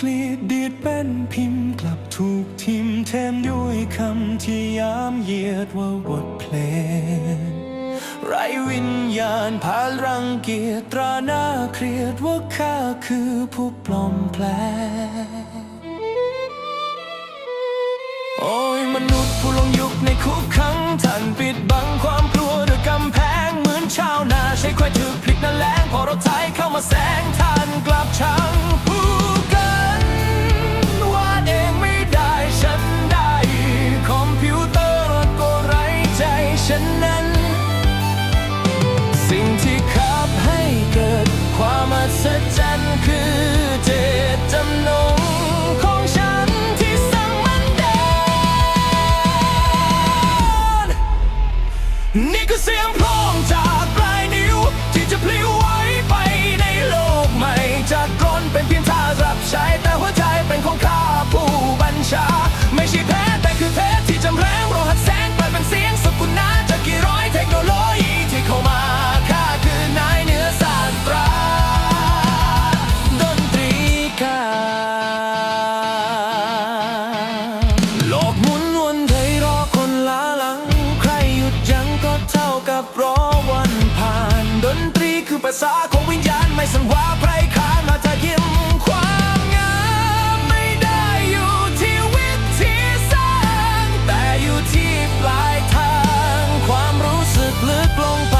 กลีดดีดเป็นพิมพ์กลับถูกทิมแทนด้วยคำที่ยามเยียดว่าบทเพลง ไรวิญญาณพารังเกียจตราหน้าเครียดว่าข้าคือผู้ปลอมแปลงโอ้ยมนุษย์ผู้ลงยุคในคุกขังท่านปิดบังความกลัวด้วยกำแพง เหมือนชาวนาใช้ควายถือพลิกนั่แรงพอรถไถเข้ามาแสง บรอวันผ่าน ดนตรีคือภาษาของวิญญาณไม่สันว่าใครขานมาจะยิ้มความงามไม่ได้อยู่ที่วิธีสร้าง แต่อยู่ที่ปลายทาง ความรู้สึกลึกลงไป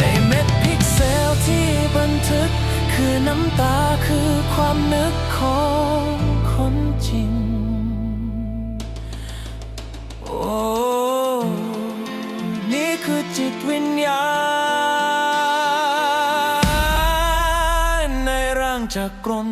ในเม็ดพิกเซลที่บันทึก คือน้ำตาคือความนึกของ จากกรน